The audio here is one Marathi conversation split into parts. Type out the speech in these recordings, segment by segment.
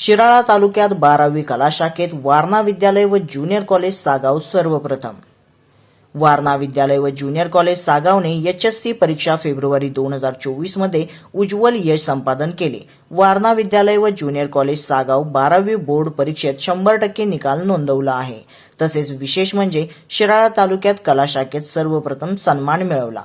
शिराळा तालुक्यात बारावी कला शाखेत वारणा विद्यालय व ज्युनियर कॉलेज सागाव सर्वप्रथम. वारणा विद्यालय व ज्युनियर कॉलेज सागावने एच एस सी परीक्षा फेब्रुवारी दोन हजार चोवीसमध्ये उज्ज्वल यश संपादन केले. वारणा विद्यालय व ज्युनियर कॉलेज सागाव बारावी बोर्ड परीक्षेत शंभर टक्के निकाल नोंदवला आहे. तसेच विशेष म्हणजे शिराळा तालुक्यात कला शाखेत सर्वप्रथम सन्मान मिळवला.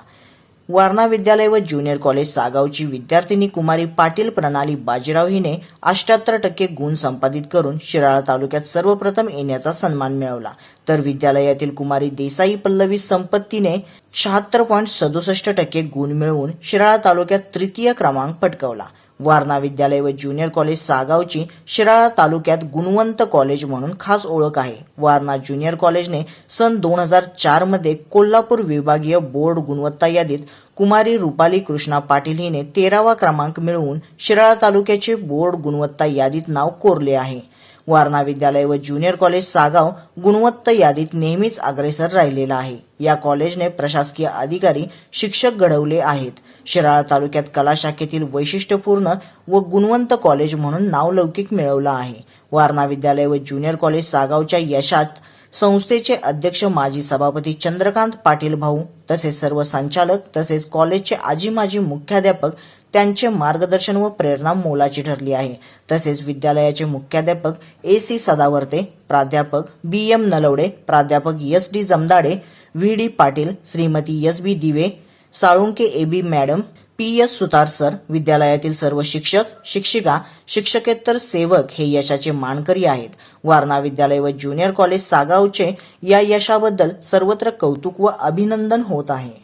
वारणा विद्यालय व ज्युनियर कॉलेज सागावची विद्यार्थिनी कुमारी पाटील प्रणाली बाजीराव हिने अष्ट्याहत्तर टक्के गुण संपादित करून शिराळा तालुक्यात सर्वप्रथम येण्याचा सन्मान मिळवला. तर विद्यालयातील कुमारी देसाई पल्लवी संपत्तीने शहात्तर पॉईंट सदुसष्ट टक्के गुण मिळवून शिराळा तालुक्यात तृतीय क्रमांक पटकवला. वारणा विद्यालय व ज्युनियर कॉलेज सागावची शिराळा तालुक्यात गुणवंत कॉलेज म्हणून खास ओळख आहे. वारणा ज्युनियर कॉलेजने सन दोन हजार चारमध्ये कोल्हापूर विभागीय बोर्ड गुणवत्ता यादीत कुमारी रुपाली कृष्णा पाटील हिने तेरावा क्रमांक मिळवून शिराळा तालुक्याचे बोर्ड गुणवत्ता यादीत नाव कोरले आहे. वारणा विद्यालय व ज्युनियर कॉलेज सागाव गुणवत्ता यादीत नेहमीच अग्रेसर राहिलेला आहे. या कॉलेजने प्रशासकीय अधिकारी शिक्षक घडवले आहेत. शिराळा तालुक्यात कला शाखेतील वैशिष्ट्यपूर्ण व गुणवंत कॉलेज म्हणून नावलौकिक मिळवलं आहे. वारणा विद्यालय व ज्युनियर कॉलेज सागावच्या यशात संस्थेचे अध्यक्ष माजी सभापती चंद्रकांत पाटील भाऊ तसेच सर्व संचालक तसेच कॉलेजचे आजी माजी मुख्याध्यापक त्यांचे मार्गदर्शन व प्रेरणा मोलाची ठरली आहे. तसेच विद्यालयाचे मुख्याध्यापक ए सी सदावर्ते प्राध्यापक बी एम नलवडे प्राध्यापक S D Jamdade V D Patil Shrimati S B Dive Salunkhe A B madam P S Sutar sir विद्यालयातील सर्व शिक्षक शिक्षिका शिक्षकेतर सेवक हे यशाचे मानकरी आहेत. वारणा विद्यालय व ज्युनियर कॉलेज सागावचे या यशाबद्दल सर्वत्र कौतुक व अभिनंदन होत आहे.